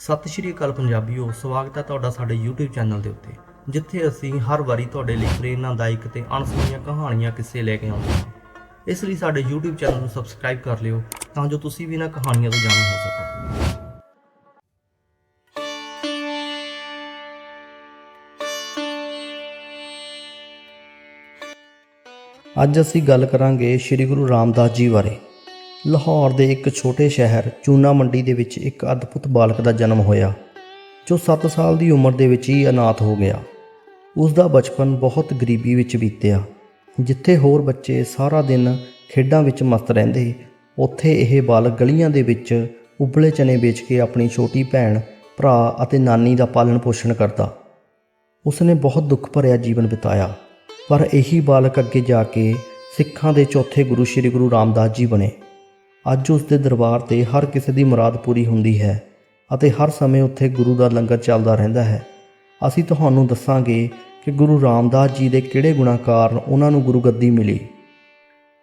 ਸਤਿ ਸ਼੍ਰੀ ਅਕਾਲ ਪੰਜਾਬੀਓ, ਸਵਾਗਤ ਹੈ ਤੁਹਾਡਾ ਸਾਡੇ YouTube ਚੈਨਲ ਦੇ ਉੱਤੇ, ਜਿੱਥੇ ਅਸੀਂ ਹਰ ਵਾਰੀ ਤੁਹਾਡੇ ਲਈ ਪ੍ਰੇਰਨਾਦਾਇਕ ਤੇ ਅਣਸੁਣੀਆਂ ਕਹਾਣੀਆਂ ਕਿੱਸੇ ਲੈ ਕੇ ਆਉਂਦੇ ਹਾਂ। ਇਸ ਲਈ ਸਾਡੇ YouTube ਚੈਨਲ ਨੂੰ ਸਬਸਕ੍ਰਾਈਬ ਕਰ ਲਿਓ, ਤਾਂ ਜੋ ਤੁਸੀਂ ਵੀ ਇਹਨਾਂ ਕਹਾਣੀਆਂ ਤੋਂ ਜਾਣੂ ਹੋ ਸਕੋ। ਅੱਜ ਅਸੀਂ ਗੱਲ ਕਰਾਂਗੇ ਸ੍ਰੀ ਗੁਰੂ ਰਾਮਦਾਸ ਜੀ ਬਾਰੇ। ਲਾਹੌਰ ਦੇ ਇੱਕ ਛੋਟੇ ਸ਼ਹਿਰ ਚੂਨਾ ਮੰਡੀ ਦੇ ਵਿੱਚ ਇੱਕ ਅਦਭੁਤ ਬਾਲਕ ਦਾ ਜਨਮ ਹੋਇਆ, ਜੋ 7 ਸਾਲ ਦੀ ਉਮਰ ਦੇ ਵਿੱਚ ਹੀ ਅਨਾਥ ਹੋ ਗਿਆ। ਉਸ ਦਾ ਬਚਪਨ ਬਹੁਤ ਗਰੀਬੀ ਵਿੱਚ ਬੀਤਿਆ, ਜਿੱਥੇ ਹੋਰ ਬੱਚੇ ਸਾਰਾ ਦਿਨ ਖੇਡਾਂ ਵਿੱਚ ਮਸਤ ਰਹਿੰਦੇ, ਉੱਥੇ ਇਹ ਬਾਲਕ ਗਲੀਆਂ ਦੇ ਵਿੱਚ ਉਬਲੇ ਚਨੇ ਵੇਚ ਕੇ ਆਪਣੀ ਛੋਟੀ ਭੈਣ, ਭਰਾ ਅਤੇ ਨਾਨੀ ਦਾ ਪਾਲਣ ਪੋਸ਼ਣ ਕਰਦਾ। ਉਸਨੇ ਬਹੁਤ ਦੁੱਖ ਭਰਿਆ ਜੀਵਨ ਬਿਤਾਇਆ, ਪਰ ਇਹੀ ਬਾਲਕ ਅੱਗੇ ਜਾ ਕੇ ਸਿੱਖਾਂ ਦੇ ਚੌਥੇ ਗੁਰੂ ਸ੍ਰੀ ਗੁਰੂ ਰਾਮਦਾਸ ਜੀ ਬਣੇ। ਅੱਜ ਉਸ ਦੇ ਦਰਬਾਰ ਤੇ ਹਰ ਕਿਸੇ ਦੀ ਮੁਰਾਦ ਪੂਰੀ ਹੁੰਦੀ ਹੈ ਅਤੇ ਹਰ ਸਮੇਂ ਉੱਥੇ ਗੁਰੂ ਦਾ ਲੰਗਰ ਚੱਲਦਾ ਰਹਿੰਦਾ ਹੈ। ਅਸੀਂ ਤੁਹਾਨੂੰ ਦੱਸਾਂਗੇ ਕਿ ਗੁਰੂ ਰਾਮਦਾਸ ਜੀ ਦੇ ਕਿਹੜੇ ਗੁਣਾਂ ਕਾਰਨ ਉਹਨਾਂ ਨੂੰ ਗੁਰੂ ਗੱਦੀ ਮਿਲੀ।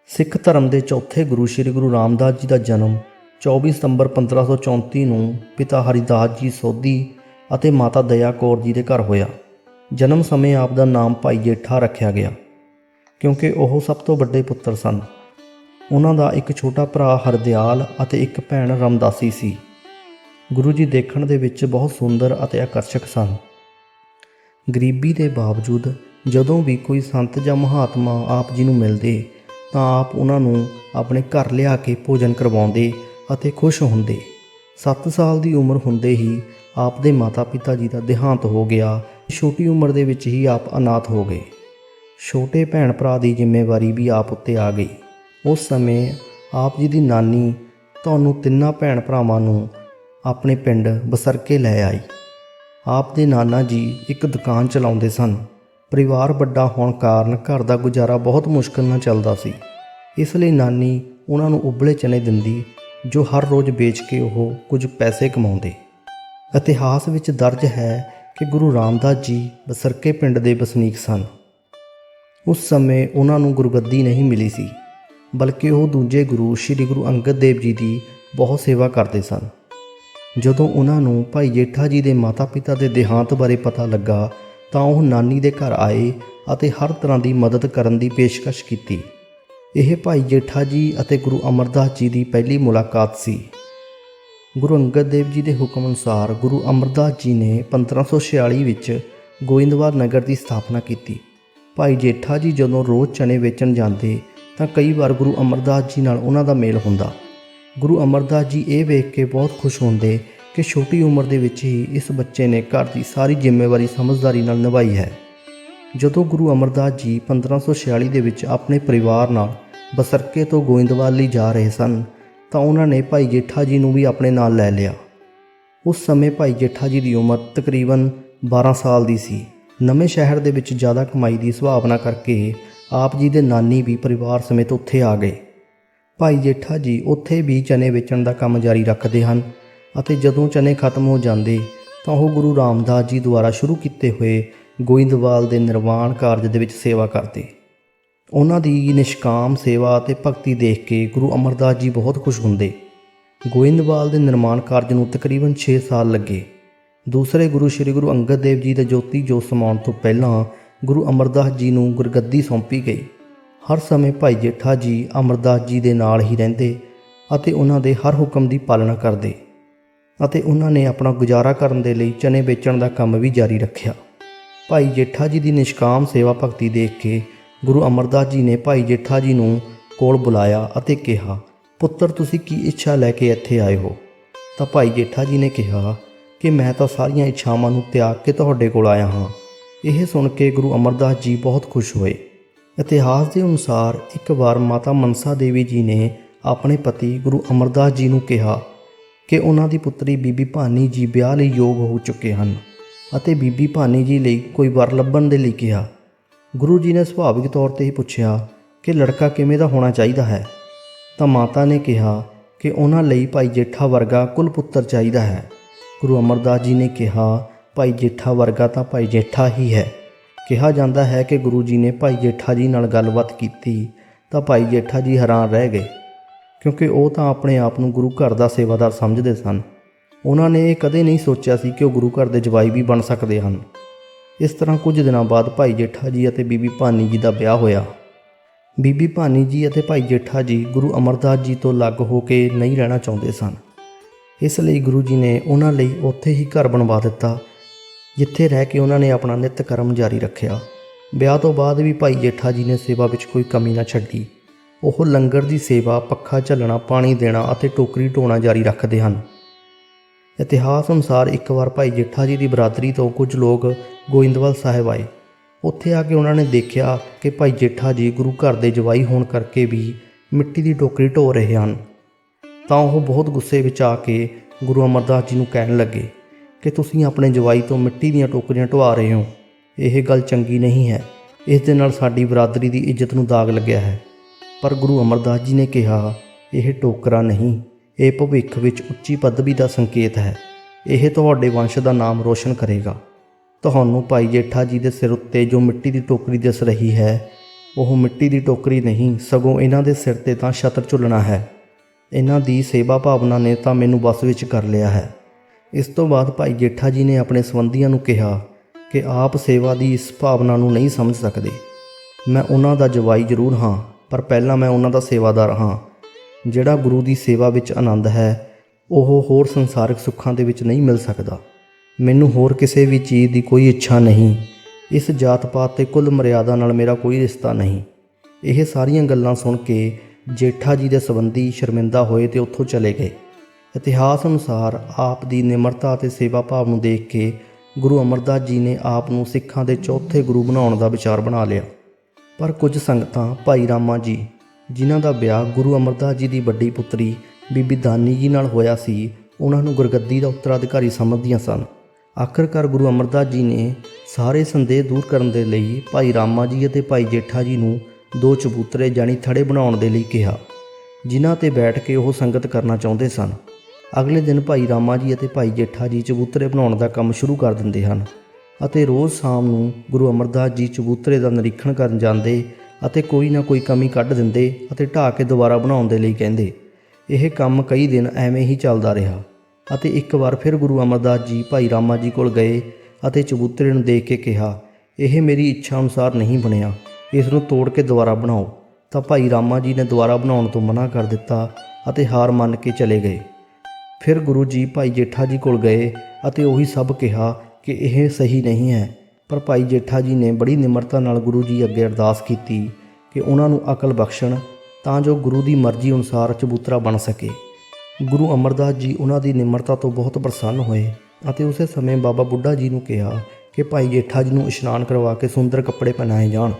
ਸਿੱਖ ਧਰਮ ਦੇ ਚੌਥੇ ਗੁਰੂ ਸ੍ਰੀ ਗੁਰੂ ਰਾਮਦਾਸ ਜੀ ਦਾ ਜਨਮ 24 ਸਤੰਬਰ 1534 ਨੂੰ ਪਿਤਾ ਹਰੀਦਾਸ ਜੀ ਸੋਧੀ ਅਤੇ ਮਾਤਾ ਦਇਆ ਕੌਰ ਜੀ ਦੇ ਘਰ ਹੋਇਆ। ਜਨਮ ਸਮੇਂ ਆਪ ਦਾ ਨਾਮ ਭਾਈ ਜੇਠਾ ਰੱਖਿਆ ਗਿਆ, ਕਿਉਂਕਿ ਉਹ ਸਭ ਤੋਂ ਵੱਡੇ ਪੁੱਤਰ ਸਨ। ਉਹਨਾਂ ਦਾ ਇੱਕ ਛੋਟਾ ਭਰਾ ਹਰਦਿਆਲ ਅਤੇ ਇੱਕ ਭੈਣ ਰਮਦਾਸੀ ਸੀ। ਗੁਰੂ ਜੀ ਦੇਖਣ ਦੇ ਵਿੱਚ ਬਹੁਤ ਸੁੰਦਰ ਅਤੇ ਆਕਰਸ਼ਕ ਸਨ। ਗਰੀਬੀ ਦੇ ਬਾਵਜੂਦ ਜਦੋਂ ਵੀ ਕੋਈ ਸੰਤ ਜਾਂ ਮਹਾਤਮਾ ਆਪ ਜੀ ਨੂੰ ਮਿਲਦੇ, ਤਾਂ ਆਪ ਉਹਨਾਂ ਨੂੰ ਆਪਣੇ ਘਰ ਲਿਆ ਕੇ ਭੋਜਨ ਕਰਵਾਉਂਦੇ ਅਤੇ ਖੁਸ਼ ਹੁੰਦੇ। 7 ਸਾਲ ਦੀ ਉਮਰ ਹੁੰਦੇ ਹੀ ਆਪ ਦੇ ਮਾਤਾ-ਪਿਤਾ ਜੀ ਦਾ ਦੇਹਾਂਤ ਹੋ ਗਿਆ। ਛੋਟੀ ਉਮਰ ਦੇ ਵਿੱਚ ਹੀ ਆਪ ਅਨਾਥ ਹੋ ਗਏ। ਛੋਟੇ ਭੈਣ ਭਰਾ ਦੀ ਜ਼ਿੰਮੇਵਾਰੀ ਵੀ ਆਪ ਉੱਤੇ ਆ ਗਈ। ਉਸ ਸਮੇਂ ਆਪ ਜੀ ਦੀ ਨਾਨੀ ਤੁਹਾਨੂੰ ਤਿੰਨਾਂ ਭੈਣ ਭਰਾਵਾਂ ਨੂੰ ਆਪਣੇ ਪਿੰਡ ਬਸਰਕੇ ਲੈ ਆਈ। ਆਪ ਦੇ ਨਾਨਾ ਜੀ ਇੱਕ ਦੁਕਾਨ ਚਲਾਉਂਦੇ ਸਨ। ਪਰਿਵਾਰ ਵੱਡਾ ਹੋਣ ਕਾਰਨ ਘਰ ਦਾ ਗੁਜ਼ਾਰਾ ਬਹੁਤ ਮੁਸ਼ਕਲ ਨਾਲ ਚੱਲਦਾ ਸੀ। ਇਸ ਲਈ ਨਾਨੀ ਉਹਨਾਂ ਨੂੰ ਉਬਲੇ ਚਨੇ ਦਿੰਦੀ, ਜੋ ਹਰ ਰੋਜ਼ ਵੇਚ ਕੇ ਉਹ ਕੁਝ ਪੈਸੇ ਕਮਾਉਂਦੇ। ਇਤਿਹਾਸ ਵਿੱਚ ਦਰਜ ਹੈ ਕਿ ਗੁਰੂ ਰਾਮਦਾਸ ਜੀ ਬਸਰਕੇ ਪਿੰਡ ਦੇ ਵਸਨੀਕ ਸਨ। ਉਸ ਸਮੇਂ ਉਹਨਾਂ ਨੂੰ ਗੁਰਗੱਦੀ ਨਹੀਂ ਮਿਲੀ ਸੀ। ਬਲਕਿ ਉਹ ਦੂਜੇ ਗੁਰੂ, ਸ੍ਰੀ ਗੁਰੂ ਅੰਗਦ ਦੇਵ ਜੀ ਦੀ ਬਹੁਤ ਸੇਵਾ ਕਰਦੇ ਸਨ। ਜਦੋਂ ਉਹਨਾਂ ਨੂੰ ਭਾਈ ਜੇਠਾ ਜੀ ਦੇ ਮਾਤਾ-ਪਿਤਾ ਦੇ ਦੇਹਾਂਤ ਬਾਰੇ ਪਤਾ ਲੱਗਾ, ਤਾਂ ਉਹ ਨਾਨੀ ਦੇ ਘਰ ਆਏ ਅਤੇ ਹਰ ਤਰ੍ਹਾਂ ਦੀ ਮਦਦ ਕਰਨ ਦੀ ਪੇਸ਼ਕਸ਼ ਕੀਤੀ। ਇਹ ਭਾਈ ਜੇਠਾ ਜੀ ਅਤੇ ਗੁਰੂ ਅਮਰਦਾਸ ਜੀ ਦੀ ਪਹਿਲੀ ਮੁਲਾਕਾਤ ਸੀ। ਗੁਰੂ ਅੰਗਦ ਦੇਵ ਜੀ ਦੇ ਹੁਕਮ ਅਨੁਸਾਰ ਗੁਰੂ ਅਮਰਦਾਸ ਜੀ ਨੇ 1546 ਵਿੱਚ ਗੋਇੰਦਵਾਲ ਨਗਰ ਦੀ ਸਥਾਪਨਾ ਕੀਤੀ। ਭਾਈ ਜੇਠਾ ਜੀ ਜਦੋਂ ਰੋਜ਼ ਚਣੇ ਵੇਚਣ ਜਾਂਦੇ ਤਾਂ ਕਈ ਵਾਰ ਗੁਰੂ ਅਮਰਦਾਸ ਜੀ ਨਾਲ ਉਹਨਾਂ ਦਾ ਮੇਲ ਹੁੰਦਾ। ਗੁਰੂ ਅਮਰਦਾਸ ਜੀ ਇਹ ਵੇਖ ਕੇ ਬਹੁਤ ਖੁਸ਼ ਹੁੰਦੇ ਕਿ ਛੋਟੀ ਉਮਰ ਦੇ ਵਿੱਚ ਹੀ ਇਸ ਬੱਚੇ ਨੇ ਘਰ ਦੀ ਸਾਰੀ ਜ਼ਿੰਮੇਵਾਰੀ ਸਮਝਦਾਰੀ ਨਾਲ ਨਿਭਾਈ ਹੈ। ਜਦੋਂ ਗੁਰੂ ਅਮਰਦਾਸ ਜੀ 1546 ਦੇ ਵਿੱਚ ਆਪਣੇ ਪਰਿਵਾਰ ਨਾਲ ਬਸਰਕੇ ਤੋਂ ਗੋਇੰਦਵਾਲ ਲਈ ਜਾ ਰਹੇ ਸਨ, ਤਾਂ ਉਹਨਾਂ ਨੇ ਭਾਈ ਜੇਠਾ ਜੀ ਨੂੰ ਵੀ ਆਪਣੇ ਨਾਲ ਲੈ ਲਿਆ। ਉਸ ਸਮੇਂ ਭਾਈ ਜੇਠਾ ਜੀ ਦੀ ਉਮਰ ਤਕਰੀਬਨ 12 ਸਾਲ ਦੀ ਸੀ। ਨਵੇਂ ਸ਼ਹਿਰ ਦੇ ਵਿੱਚ ਜ਼ਿਆਦਾ ਕਮਾਈ ਦੀ ਸੁਭਾਵਨਾ ਕਰਕੇ ਆਪ ਜੀ ਦੇ ਨਾਨੀ ਵੀ ਪਰਿਵਾਰ ਸਮੇਤ ਉੱਥੇ ਆ ਗਏ। ਭਾਈ ਜੇਠਾ ਜੀ ਉੱਥੇ ਵੀ ਚਨੇ ਵੇਚਣ ਦਾ ਕੰਮ ਜਾਰੀ ਰੱਖਦੇ ਹਨ ਅਤੇ ਜਦੋਂ ਚਨੇ ਖਤਮ ਹੋ ਜਾਂਦੇ ਤਾਂ ਉਹ ਗੁਰੂ ਰਾਮਦਾਸ ਜੀ ਦੁਆਰਾ ਸ਼ੁਰੂ ਕੀਤੇ ਹੋਏ ਗੋਇੰਦਵਾਲ ਦੇ ਨਿਰਵਾਣ ਕਾਰਜ ਦੇ ਵਿੱਚ ਸੇਵਾ ਕਰਦੇ। ਉਹਨਾਂ ਦੀ ਨਿਸ਼ਕਾਮ ਸੇਵਾ ਅਤੇ ਭਗਤੀ ਦੇਖ ਕੇ ਗੁਰੂ ਅਮਰਦਾਸ ਜੀ ਬਹੁਤ ਖੁਸ਼ ਹੁੰਦੇ। ਗੋਇੰਦਵਾਲ ਦੇ ਨਿਰਮਾਣ ਕਾਰਜ ਨੂੰ ਤਕਰੀਬਨ 6 ਸਾਲ ਲੱਗੇ। ਦੂਸਰੇ ਗੁਰੂ ਸ੍ਰੀ ਗੁਰੂ ਅੰਗਦ ਦੇਵ ਜੀ ਦੇ ਜੋਤੀ ਜੋਤ ਸਮਾਉਣ ਤੋਂ ਪਹਿਲਾਂ ਗੁਰੂ ਅਮਰਦਾਸ ਜੀ ਨੂੰ ਗੁਰਗੱਦੀ ਸੌਂਪੀ ਗਈ। ਹਰ ਸਮੇਂ ਭਾਈ ਜੇਠਾ ਜੀ ਅਮਰਦਾਸ ਜੀ ਦੇ ਨਾਲ ਹੀ ਰਹਿੰਦੇ ਅਤੇ ਉਹਨਾਂ ਦੇ ਹਰ ਹੁਕਮ ਦੀ ਪਾਲਣਾ ਕਰਦੇ ਅਤੇ ਉਹਨਾਂ ਨੇ ਆਪਣਾ ਗੁਜ਼ਾਰਾ ਕਰਨ ਦੇ ਲਈ ਚਨੇ ਵੇਚਣ ਦਾ ਕੰਮ ਵੀ ਜਾਰੀ ਰੱਖਿਆ। ਭਾਈ ਜੇਠਾ ਜੀ ਦੀ ਨਿਸ਼ਕਾਮ ਸੇਵਾ ਭਗਤੀ ਦੇਖ ਕੇ ਗੁਰੂ ਅਮਰਦਾਸ ਜੀ ਨੇ ਭਾਈ ਜੇਠਾ ਜੀ ਨੂੰ ਕੋਲ ਬੁਲਾਇਆ ਅਤੇ ਕਿਹਾ, ਪੁੱਤਰ, ਤੁਸੀਂ ਕੀ ਇੱਛਾ ਲੈ ਕੇ ਇੱਥੇ ਆਏ ਹੋ? ਤਾਂ ਭਾਈ ਜੇਠਾ ਜੀ ਨੇ ਕਿਹਾ ਕਿ ਮੈਂ ਤਾਂ ਸਾਰੀਆਂ ਇੱਛਾਵਾਂ ਨੂੰ ਤਿਆਗ ਕੇ ਤੁਹਾਡੇ ਕੋਲ ਆਇਆ ਹਾਂ। ਇਹ ਸੁਣ ਕੇ ਗੁਰੂ ਅਮਰਦਾਸ ਜੀ ਬਹੁਤ ਖੁਸ਼ ਹੋਏ। ਇਤਿਹਾਸ ਦੇ ਅਨੁਸਾਰ ਇੱਕ ਵਾਰ ਮਾਤਾ ਮਨਸਾ ਦੇਵੀ ਜੀ ਨੇ ਆਪਣੇ ਪਤੀ ਗੁਰੂ ਅਮਰਦਾਸ ਜੀ ਨੂੰ ਕਿਹਾ ਕਿ ਉਹਨਾਂ ਦੀ ਪੁੱਤਰੀ ਬੀਬੀ ਭਾਨੀ ਜੀ ਵਿਆਹ ਲਈ ਯੋਗ ਹੋ ਚੁੱਕੇ ਹਨ ਅਤੇ ਬੀਬੀ ਭਾਨੀ ਜੀ ਲਈ ਕੋਈ ਵਰ ਲੱਭਣ ਦੇ ਲਈ ਕਿਹਾ। ਗੁਰੂ ਜੀ ਨੇ ਸੁਭਾਵਿਕ ਤੌਰ ਤੇ ਹੀ ਪੁੱਛਿਆ ਕਿ ਲੜਕਾ ਕਿਵੇਂ ਦਾ ਹੋਣਾ ਚਾਹੀਦਾ ਹੈ? ਤਾਂ ਮਾਤਾ ਨੇ ਕਿਹਾ ਕਿ ਉਹਨਾਂ ਲਈ ਭਾਈ ਜੇਠਾ ਵਰਗਾ ਕੁਲ ਪੁੱਤਰ ਚਾਹੀਦਾ ਹੈ। ਗੁਰੂ ਅਮਰਦਾਸ ਜੀ ਨੇ ਕਿਹਾ ਭਾਈ ਜੇਠਾ ਵਰਗਾ ਤਾਂ ਭਾਈ ਜੇਠਾ ਹੀ ਹੈ। ਕਿਹਾ ਜਾਂਦਾ ਹੈ ਕਿ ਗੁਰੂ ਜੀ ਨੇ ਭਾਈ ਜੇਠਾ ਜੀ ਨਾਲ ਗੱਲਬਾਤ ਕੀਤੀ, ਤਾਂ ਭਾਈ ਜੇਠਾ ਜੀ ਹੈਰਾਨ ਰਹਿ ਗਏ, ਕਿਉਂਕਿ ਉਹ ਤਾਂ ਆਪਣੇ ਆਪ ਨੂੰ ਗੁਰੂ ਘਰ ਦਾ ਸੇਵਾਦਾਰ ਸਮਝਦੇ ਸਨ। ਉਹਨਾਂ ਨੇ ਇਹ ਕਦੇ ਨਹੀਂ ਸੋਚਿਆ ਸੀ ਕਿ ਉਹ ਗੁਰੂ ਘਰ ਦੇ ਜਵਾਈ ਵੀ ਬਣ ਸਕਦੇ ਹਨ। ਇਸ ਤਰ੍ਹਾਂ ਕੁਝ ਦਿਨਾਂ ਬਾਅਦ ਭਾਈ ਜੇਠਾ ਜੀ ਅਤੇ ਬੀਬੀ ਭਾਨੀ ਜੀ ਦਾ ਵਿਆਹ ਹੋਇਆ। ਬੀਬੀ ਭਾਨੀ ਜੀ ਅਤੇ ਭਾਈ ਜੇਠਾ ਜੀ ਗੁਰੂ ਅਮਰਦਾਸ ਜੀ ਤੋਂ ਅਲੱਗ ਹੋ ਕੇ ਨਹੀਂ ਰਹਿਣਾ ਚਾਹੁੰਦੇ ਸਨ। ਇਸ ਲਈ ਗੁਰੂ ਜੀ ਨੇ ਉਹਨਾਂ ਲਈ ਉੱਥੇ ਹੀ ਘਰ ਬਣਵਾ ਦਿੱਤਾ ਜਿੱਥੇ ਰਹਿ ਕੇ ਉਹਨਾਂ ਨੇ ਆਪਣਾ ਨਿੱਤ ਕਰਮ ਜਾਰੀ ਰੱਖਿਆ। ਵਿਆਹ ਤੋਂ ਬਾਅਦ ਵੀ ਭਾਈ ਜੇਠਾ ਜੀ ਨੇ ਸੇਵਾ ਵਿੱਚ ਕੋਈ ਕਮੀ ਨਾ ਛੱਡੀ। ਉਹ ਲੰਗਰ ਦੀ ਸੇਵਾ, ਪੱਖਾ ਝੱਲਣਾ, ਪਾਣੀ ਦੇਣਾ ਅਤੇ ਟੋਕਰੀ ਢੋਣਾ ਜਾਰੀ ਰੱਖਦੇ ਹਨ। ਇਤਿਹਾਸ ਅਨੁਸਾਰ ਇੱਕ ਵਾਰ ਭਾਈ ਜੇਠਾ ਜੀ ਦੀ ਬਰਾਦਰੀ ਤੋਂ ਕੁਝ ਲੋਕ ਗੋਇੰਦਵਾਲ ਸਾਹਿਬ ਆਏ। ਉੱਥੇ ਆ ਕੇ ਉਹਨਾਂ ਨੇ ਦੇਖਿਆ ਕਿ ਭਾਈ ਜੇਠਾ ਜੀ ਗੁਰੂ ਘਰ ਦੇ ਜਵਾਈ ਹੋਣ ਕਰਕੇ ਵੀ ਮਿੱਟੀ ਦੀ ਟੋਕਰੀ ਢੋ ਰਹੇ ਹਨ। ਤਾਂ ਉਹ ਬਹੁਤ ਗੁੱਸੇ ਵਿੱਚ ਆ ਕੇ ਗੁਰੂ ਅਮਰਦਾਸ ਜੀ ਨੂੰ ਕਹਿਣ ਲੱਗੇ ਕਿ ਤੁਸੀਂ ਆਪਣੇ ਜਵਾਈ ਤੋਂ ਮਿੱਟੀ ਦੀਆਂ ਟੋਕਰੀਆਂ ਢਵਾ ਰਹੇ ਹੋ। ਇਹ ਗੱਲ ਚੰਗੀ ਨਹੀਂ ਹੈ। ਇਸ ਦੇ ਨਾਲ ਸਾਡੀ ਬਰਾਦਰੀ ਦੀ ਇੱਜ਼ਤ ਨੂੰ ਦਾਗ ਲੱਗਿਆ ਹੈ। ਪਰ ਗੁਰੂ ਅਮਰਦਾਸ ਜੀ ਨੇ ਕਿਹਾ, ਇਹ ਟੋਕਰਾ ਨਹੀਂ। ਇਹ ਭਵਿੱਖ ਵਿੱਚ ਉੱਚੀ ਪਦਵੀ ਦਾ ਸੰਕੇਤ ਹੈ। ਇਹ ਤੁਹਾਡੇ ਵੰਸ਼ ਦਾ ਨਾਮ ਰੋਸ਼ਨ ਕਰੇਗਾ। ਤੁਹਾਨੂੰ ਭਾਈ ਜੇਠਾ ਜੀ ਦੇ ਸਿਰ ਉੱਤੇ ਜੋ ਮਿੱਟੀ ਦੀ ਟੋਕਰੀ ਦਿਸ ਰਹੀ ਹੈ, ਉਹ ਮਿੱਟੀ ਦੀ ਟੋਕਰੀ ਨਹੀਂ, ਸਗੋਂ ਇਹਨਾਂ ਦੇ ਸਿਰ ਤੇ ਤਾਂ ਛਤਰ ਝੁੱਲਣਾ ਹੈ। ਇਹਨਾਂ ਦੀ ਸੇਵਾ ਭਾਵਨਾ ਨੇ ਤਾਂ ਮੈਨੂੰ ਵਸ ਵਿੱਚ ਕਰ ਲਿਆ ਹੈ। ਇਸ ਤੋਂ ਬਾਅਦ ਭਾਈ ਜੇਠਾ ਜੀ ਨੇ ਆਪਣੇ ਸੰਬੰਧੀਆਂ ਨੂੰ ਕਿਹਾ ਕਿ ਆਪ ਸੇਵਾ ਦੀ ਇਸ ਭਾਵਨਾ ਨੂੰ ਨਹੀਂ ਸਮਝ ਸਕਦੇ। ਮੈਂ ਉਹਨਾਂ ਦਾ ਜਵਾਈ ਜ਼ਰੂਰ ਹਾਂ, ਪਰ ਪਹਿਲਾਂ ਮੈਂ ਉਹਨਾਂ ਦਾ ਸੇਵਾਦਾਰ ਹਾਂ। ਜਿਹੜਾ ਗੁਰੂ ਦੀ ਸੇਵਾ ਵਿੱਚ ਆਨੰਦ ਹੈ, ਉਹ ਹੋਰ ਸੰਸਾਰਿਕ ਸੁੱਖਾਂ ਦੇ ਵਿੱਚ ਨਹੀਂ ਮਿਲ ਸਕਦਾ। ਮੈਨੂੰ ਹੋਰ ਕਿਸੇ ਵੀ ਚੀਜ਼ ਦੀ ਕੋਈ ਇੱਛਾ ਨਹੀਂ। ਇਸ ਜਾਤ ਪਾਤ ਤੇ ਕੁੱਲ ਮਰਿਆਦਾ ਨਾਲ ਮੇਰਾ ਕੋਈ ਰਿਸ਼ਤਾ ਨਹੀਂ। ਇਹ ਸਾਰੀਆਂ ਗੱਲਾਂ ਸੁਣ ਕੇ ਜੇਠਾ ਜੀ ਦੇ ਸੰਬੰਧੀ ਸ਼ਰਮਿੰਦਾ ਹੋਏ ਤੇ ਉੱਥੋਂ ਚਲੇ ਗਏ। ਇਤਿਹਾਸ ਅਨੁਸਾਰ ਆਪ ਦੀ ਨਿਮਰਤਾ ਅਤੇ ਸੇਵਾ ਭਾਵ ਨੂੰ ਦੇਖ ਕੇ ਗੁਰੂ ਅਮਰਦਾਸ ਜੀ ਨੇ ਆਪ ਨੂੰ ਸਿੱਖਾਂ ਦੇ ਚੌਥੇ ਗੁਰੂ ਬਣਾਉਣ ਦਾ ਵਿਚਾਰ ਬਣਾ ਲਿਆ। ਪਰ ਕੁਝ ਸੰਗਤਾਂ, ਭਾਈ ਰਾਮਾ ਜੀ, ਜਿਨ੍ਹਾਂ ਦਾ ਵਿਆਹ ਗੁਰੂ ਅਮਰਦਾਸ ਜੀ ਦੀ ਵੱਡੀ ਪੁੱਤਰੀ ਬੀਬੀ ਦਾਨੀ ਜੀ ਨਾਲ ਹੋਇਆ ਸੀ, ਉਹਨਾਂ ਨੂੰ ਗੁਰਗੱਦੀ ਦਾ ਉੱਤਰਾਧਿਕਾਰੀ ਸਮਝਦੀਆਂ ਸਨ। ਆਖਰਕਾਰ ਗੁਰੂ ਅਮਰਦਾਸ ਜੀ ਨੇ ਸਾਰੇ ਸੰਦੇਹ ਦੂਰ ਕਰਨ ਦੇ ਲਈ ਭਾਈ ਰਾਮਾ ਜੀ ਅਤੇ ਭਾਈ ਜੇਠਾ ਜੀ ਨੂੰ ਦੋ ਚਬੂਤਰੇ ਜਾਣੀ ਥੜੇ ਬਣਾਉਣ ਦੇ ਲਈ ਕਿਹਾ, ਜਿਨ੍ਹਾਂ ਤੇ ਬੈਠ ਕੇ ਉਹ ਸੰਗਤ ਕਰਨਾ ਚਾਹੁੰਦੇ ਸਨ। ਅਗਲੇ ਦਿਨ ਭਾਈ ਰਾਮਾ ਜੀ ਅਤੇ ਭਾਈ ਜੇਠਾ ਜੀ ਚਬੂਤਰੇ ਬਣਾਉਣ ਦਾ ਕੰਮ ਸ਼ੁਰੂ ਕਰ ਦਿੰਦੇ ਹਨ ਅਤੇ ਰੋਜ਼ ਸ਼ਾਮ ਨੂੰ ਗੁਰੂ ਅਮਰਦਾਸ ਜੀ ਚਬੂਤਰੇ ਦਾ ਨਿਰੀਖਣ ਕਰਨ ਜਾਂਦੇ ਅਤੇ ਕੋਈ ਨਾ ਕੋਈ ਕਮੀ ਕੱਢ ਦਿੰਦੇ ਅਤੇ ਢਾਹ ਕੇ ਦੁਬਾਰਾ ਬਣਾਉਣ ਦੇ ਲਈ ਕਹਿੰਦੇ। ਇਹ ਕੰਮ ਕਈ ਦਿਨ ਐਵੇਂ ਹੀ ਚੱਲਦਾ ਰਿਹਾ ਅਤੇ ਇੱਕ ਵਾਰ ਫਿਰ ਗੁਰੂ ਅਮਰਦਾਸ ਜੀ ਭਾਈ ਰਾਮਾ ਜੀ ਕੋਲ ਗਏ ਅਤੇ ਚਬੂਤਰੇ ਨੂੰ ਦੇਖ ਕੇ ਕਿਹਾ, ਇਹ ਮੇਰੀ ਇੱਛਾ ਅਨੁਸਾਰ ਨਹੀਂ ਬਣਿਆ। ਇਸ ਨੂੰ ਤੋੜ ਕੇ ਦੁਬਾਰਾ ਬਣਾਓ। ਤਾਂ ਭਾਈ ਰਾਮਾ ਜੀ ਨੇ ਦੁਬਾਰਾ ਬਣਾਉਣ ਤੋਂ ਮਨਾ ਕਰ ਦਿੱਤਾ ਅਤੇ ਹਾਰ ਮੰਨ ਕੇ ਚਲੇ ਗਏ। ਫਿਰ ਗੁਰੂ ਜੀ ਭਾਈ ਜੇਠਾ ਜੀ ਕੋਲ ਗਏ ਅਤੇ ਉਹੀ ਸਭ ਕਿਹਾ ਕਿ ਇਹ ਸਹੀ ਨਹੀਂ ਹੈ। ਪਰ ਭਾਈ ਜੇਠਾ ਜੀ ਨੇ ਬੜੀ ਨਿਮਰਤਾ ਨਾਲ ਗੁਰੂ ਜੀ ਅੱਗੇ ਅਰਦਾਸ ਕੀਤੀ ਕਿ ਉਹਨਾਂ ਨੂੰ ਅਕਲ ਬਖਸ਼ਣ ਤਾਂ ਜੋ ਗੁਰੂ ਦੀ ਮਰਜ਼ੀ ਅਨੁਸਾਰ ਚਬੂਤਰਾ ਬਣ ਸਕੇ। ਗੁਰੂ ਅਮਰਦਾਸ ਜੀ ਉਹਨਾਂ ਦੀ ਨਿਮਰਤਾ ਤੋਂ ਬਹੁਤ ਪ੍ਰਸੰਨ ਹੋਏ ਅਤੇ ਉਸੇ ਸਮੇਂ ਬਾਬਾ ਬੁੱਢਾ ਜੀ ਨੂੰ ਕਿਹਾ ਕਿ ਭਾਈ ਜੇਠਾ ਜੀ ਨੂੰ ਇਸ਼ਨਾਨ ਕਰਵਾ ਕੇ ਸੁੰਦਰ ਕੱਪੜੇ ਪਹਿਨਾਏ ਜਾਣ।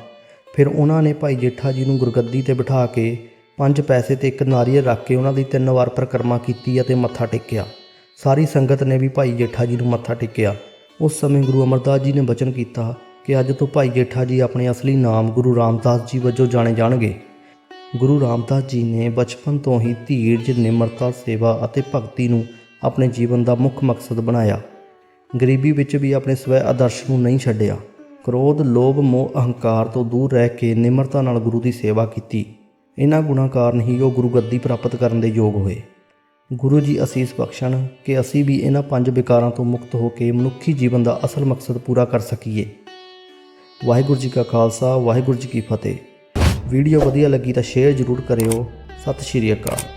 ਫਿਰ ਉਹਨਾਂ ਨੇ ਭਾਈ ਜੇਠਾ ਜੀ ਨੂੰ ਗੁਰਗੱਦੀ ਤੇ ਬਿਠਾ ਕੇ ਪੰਜ ਪੈਸੇ ਤੇ ਇੱਕ ਨਾਰੀਅਲ ਰੱਖ ਕੇ ਉਹਨਾਂ ਦੀ ਤਿੰਨ ਵਾਰ ਪਰਿਕਰਮਾ ਕੀਤੀ ਅਤੇ ਮੱਥਾ ਟੇਕਿਆ। ਸਾਰੀ ਸੰਗਤ ਨੇ ਵੀ ਭਾਈ ਜੇਠਾ ਜੀ ਨੂੰ ਮੱਥਾ ਟੇਕਿਆ। ਉਸ ਸਮੇਂ ਗੁਰੂ ਅਮਰਦਾਸ ਜੀ ਨੇ ਬਚਨ ਕੀਤਾ ਕਿ ਅੱਜ ਤੋਂ ਭਾਈ ਜੇਠਾ ਜੀ ਆਪਣੇ ਅਸਲੀ ਨਾਮ ਗੁਰੂ ਰਾਮਦਾਸ ਜੀ ਵਜੋਂ ਜਾਣੇ ਜਾਣਗੇ। ਗੁਰੂ ਰਾਮਦਾਸ ਜੀ ਨੇ ਬਚਪਨ ਤੋਂ ਹੀ ਧੀਰਜ, ਨਿਮਰਤਾ, ਸੇਵਾ ਅਤੇ ਭਗਤੀ ਨੂੰ ਆਪਣੇ ਜੀਵਨ ਦਾ ਮੁੱਖ ਮਕਸਦ ਬਣਾਇਆ। ਗਰੀਬੀ ਵਿੱਚ ਵੀ ਆਪਣੇ ਸਵੈ ਆਦਰਸ਼ ਨੂੰ ਨਹੀਂ ਛੱਡਿਆ। ਕ੍ਰੋਧ, ਲੋਭ, ਮੋਹ, ਅਹੰਕਾਰ ਤੋਂ ਦੂਰ ਰਹਿ ਕੇ ਨਿਮਰਤਾ ਨਾਲ ਗੁਰੂ ਦੀ ਸੇਵਾ ਕੀਤੀ। ਇਹਨਾਂ ਗੁਣਾਂ ਕਾਰਨ ਹੀ ਉਹ ਗੁਰੂ ਗੱਦੀ ਪ੍ਰਾਪਤ ਕਰਨ ਦੇ ਯੋਗ ਹੋਏ। ਗੁਰੂ ਜੀ ਅਸੀਸ ਬਖਸ਼ਣ ਕਿ ਅਸੀਂ ਵੀ ਇਹਨਾਂ ਪੰਜ ਵਿਕਾਰਾਂ ਤੋਂ ਮੁਕਤ ਹੋ ਕੇ ਮਨੁੱਖੀ ਜੀਵਨ ਦਾ ਅਸਲ ਮਕਸਦ ਪੂਰਾ ਕਰ ਸਕੀਏ। ਵਾਹਿਗੁਰੂ ਜੀ ਕਾ ਖਾਲਸਾ, ਵਾਹਿਗੁਰੂ ਜੀ ਕੀ ਫਤਿਹ। ਵੀਡੀਓ ਵਧੀਆ ਲੱਗੀ ਤਾਂ ਸ਼ੇਅਰ ਜ਼ਰੂਰ ਕਰਿਓ। ਸਤਿ ਸ਼੍ਰੀ ਅਕਾਲ।